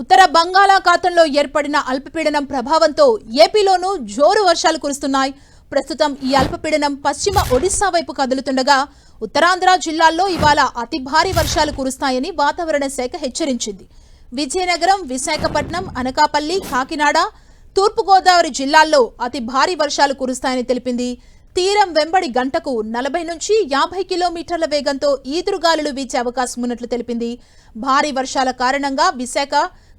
ఉత్తర బంగాళాఖాతంలో ఏర్పడిన అల్పపీడనం ప్రభావంతో ఏపీలోనూ జోరు వర్షాలు కురుస్తున్నాయి. ప్రస్తుతం ఈ అల్పపీడనం పశ్చిమ ఒడిశా వైపు కదులుతుండగా ఉత్తరాంధ్ర జిల్లాల్లో ఇవాళ అతి భారీ వర్షాలు కురుస్తాయని వాతావరణ శాఖ హెచ్చరించింది. విజయనగరం విశాఖపట్నం అనకాపల్లి కాకినాడ తూర్పుగోదావరి జిల్లాల్లో అతి భారీ వర్షాలు కురుస్తాయని తెలిపింది. తీరం వెంబడి గంటకు నలభై నుంచి యాభై కిలోమీటర్ల వేగంతో ఈదురుగాలులు వీచే అవకాశం ఉన్నట్లు తెలిపింది. భారీ వర్షాల కారణంగా విశాఖ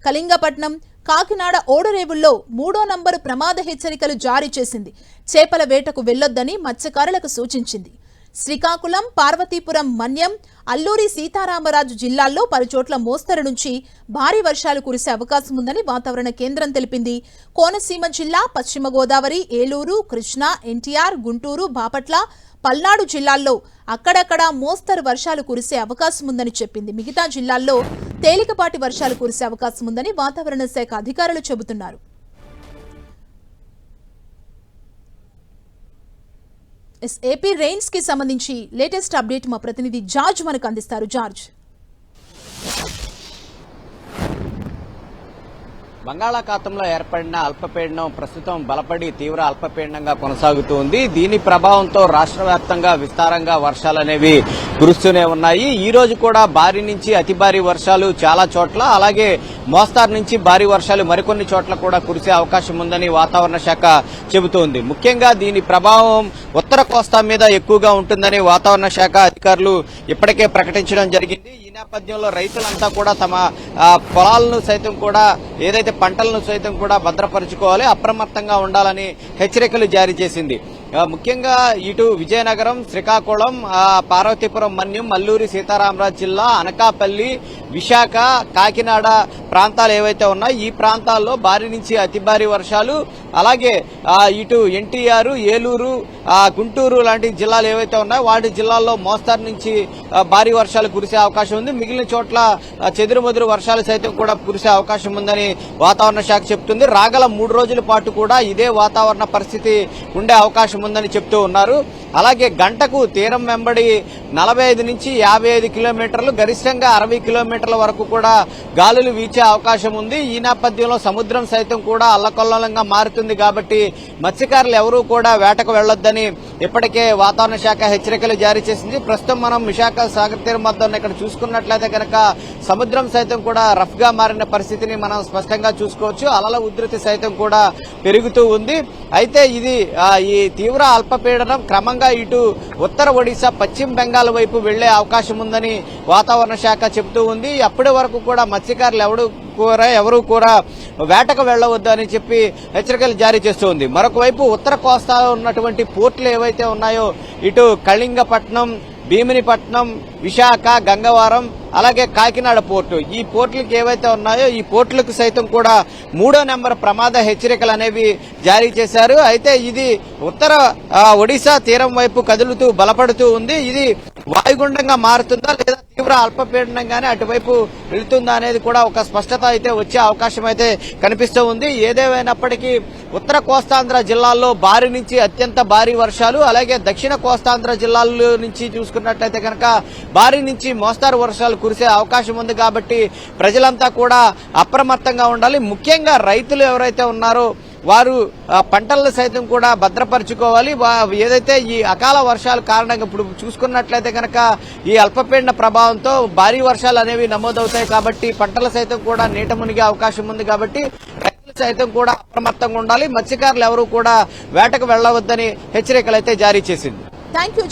కళింగపట్నం కాకినాడ ఓడరేవుల్లో మూడో నంబరు ప్రమాద హెచ్చరికలు జారీ చేసింది. చేపల వేటకు వెళ్ళొద్దని మత్స్యకారులకు సూచించింది. శ్రీకాకుళం పార్వతీపురం మన్యం అల్లూరి సీతారామరాజు జిల్లాల్లో పలుచోట్ల మోస్తరు నుంచి భారీ వర్షాలు కురిసే అవకాశం ఉందని వాతావరణ కేంద్రం తెలిపింది. కోనసీమ జిల్లా పశ్చిమ గోదావరి ఏలూరు కృష్ణా ఎన్టీఆర్ గుంటూరు బాపట్ల పల్నాడు జిల్లాల్లో అక్కడక్కడ మోస్తరు వర్షాలు కురిసే అవకాశం ఉందని చెప్పింది. మిగతా జిల్లాల్లో తేలికపాటి వర్షాలు కురిసే అవకాశం ఉందని వాతావరణ శాఖ అధికారులు చెబుతున్నారు. ఎస్ ఏపీ రెయిన్స్కి సంబంధించి లేటెస్ట్ అప్డేట్ మా ప్రతినిధి జార్జ్ మనకు అందిస్తారు. జార్జ్. బంగాళాఖాతంలో ఏర్పడిన అల్పపీడనం ప్రస్తుతం బలపడి తీవ్ర అల్పపీడనంగా కొనసాగుతూ ఉంది దీని ప్రభావంతో రాష్ట్ర వ్యాప్తంగా విస్తారంగా వర్షాలు అనేవి కురుస్తూనే ఉన్నాయి. ఈ రోజు కూడా భారీ నుంచి అతి భారీ వర్షాలు చాలా చోట్ల. అలాగే మోస్తారు నుంచి భారీ వర్షాలు మరికొన్ని చోట్ల కూడా కురిసే అవకాశం ఉందని వాతావరణ శాఖ చెబుతోంది. ముఖ్యంగా దీని ప్రభావం ఉత్తర కోస్తా మీద ఎక్కువగా ఉంటుందని వాతావరణ శాఖ అధికారులు ఇప్పటికే ప్రకటించడం జరిగింది. నేపథ్యంలో రైతులంతా కూడా తమ పొలాలను సైతం కూడా ఏదైతే పంటలను సైతం కూడా భద్రపరుచుకోవాలి అప్రమత్తంగా ఉండాలని హెచ్చరికలు జారీ చేసింది. ముఖ్యంగా ఇటు విజయనగరం శ్రీకాకుళం పార్వతీపురం మన్యం మల్లూరి సీతారామరాజు జిల్లా అనకాపల్లి విశాఖ కాకినాడ ప్రాంతాలు ఏవైతే ఉన్నాయో ఈ ప్రాంతాల్లో భారీ నుంచి అతి భారీ వర్షాలు అలాగే ఇటు ఎన్టీఆర్ ఏలూరు గుంటూరు లాంటి జిల్లాలు ఏవైతే ఉన్నాయో వాటి జిల్లాల్లో మోస్తారు నుంచి భారీ వర్షాలు కురిసే అవకాశం ఉంది. మిగిలిన చోట్ల చెదురుమదురు వర్షాలు సైతం కూడా కురిసే అవకాశం ఉందని వాతావరణ శాఖ చెప్తుంది. రాగల మూడు రోజుల పాటు కూడా ఇదే వాతావరణ పరిస్థితి ఉండే అవకాశం ఉందని చెప్తూ ఉన్నారు. అలాగే గంటకు తీరం వెంబడి నలభై ఐదు నుంచి యాభై ఐదు కిలోమీటర్లు గరిష్టంగా అరవై కిలోమీటర్ల వరకు కూడా గాలులు వీచే అవకాశం ఉంది. ఈ నేపథ్యంలో సముద్రం సైతం కూడా అల్లకొల్లంగా మారుతుంది కాబట్టి మత్స్యకారులు ఎవరూ కూడా వేటకు వెళ్ళొద్దని ఇప్పటికే వాతావరణ శాఖ హెచ్చరికలు జారీ చేసింది. ప్రస్తుతం మనం విశాఖ సాగర్ తీరం వద్ద ఇక్కడ చూసుకున్నట్లయితే కనుక సముద్రం సైతం కూడా రఫ్గా మారిన పరిస్థితిని మనం స్పష్టంగా చూసుకోవచ్చు. అలల ఉధృతి సైతం కూడా పెరుగుతూ ఉంది. అయితే ఇది ఈ తీవ్ర అల్పపీడనం క్రమంగా ఇటు ఉత్తర ఒడిశా పశ్చిమ బెంగాల్ వైపు వెళ్ళే అవకాశం ఉందని వాతావరణ శాఖ చెబుతూ ఉంది. అప్పటి వరకు కూడా మత్స్యకారులు ఎవడు కూడా ఎవరు కూడా వేటకు వెళ్ళవద్దు అని చెప్పి హెచ్చరికలు జారీ చేస్తోంది. మరొక వైపు ఉత్తర కోస్తాలో ఉన్నటువంటి పోర్టులు ఏవైతే ఉన్నాయో ఇటు కళింగపట్నం భీమినిపట్నం విశాఖ గంగవరం అలాగే కాకినాడ పోర్టు. ఈ పోర్టులకు ఏవైతే ఉన్నాయో ఈ పోర్టులకు సైతం కూడా మూడో నెంబర్ ప్రమాద హెచ్చరికలు అనేవి జారీ చేశారు. అయితే ఇది ఉత్తర ఒడిశా తీరం వైపు కదులుతూ బలపడుతూ ఉంది. ఇది వాయుగుండంగా మారుతుందా లేదా తీవ్ర అల్పపీడనంగానే అటువైపు వెళుతుందా అనేది కూడా ఒక స్పష్టత అయితే వచ్చే అవకాశం అయితే కనిపిస్తూ ఉంది. ఏదేమైనప్పటికీ ఉత్తర కోస్తాంధ్ర జిల్లాల్లో భారీ నుంచి అత్యంత భారీ వర్షాలు అలాగే దక్షిణ కోస్తాంధ్ర జిల్లాల్లో నుంచి చూసుకున్నట్లయితే కనుక భారీ నుంచి మోస్తారు వర్షాలు కురిసే అవకాశం ఉంది కాబట్టి ప్రజలంతా కూడా అప్రమత్తంగా ఉండాలి. ముఖ్యంగా రైతులు ఎవరైతే ఉన్నారో వారు పంటలను సైతం కూడా భద్రపరుచుకోవాలి. వా- ఏదైతే ఈ అకాల వర్షాల కారణంగా ఇప్పుడు చూసుకున్నట్లయితే కనుక ఈ అల్పపీడన ప్రభావంతో భారీ వర్షాలు అనేవి నమోదవుతాయి కాబట్టి పంటలు సైతం కూడా నీట మునిగే అవకాశం ఉంది కాబట్టి రైతులు సైతం కూడా అప్రమత్తంగా ఉండాలి. మత్స్యకారులు ఎవరు కూడా వేటకు వెళ్ళవద్దని హెచ్చరికలు అయితే జారీ చేసింది. Thank you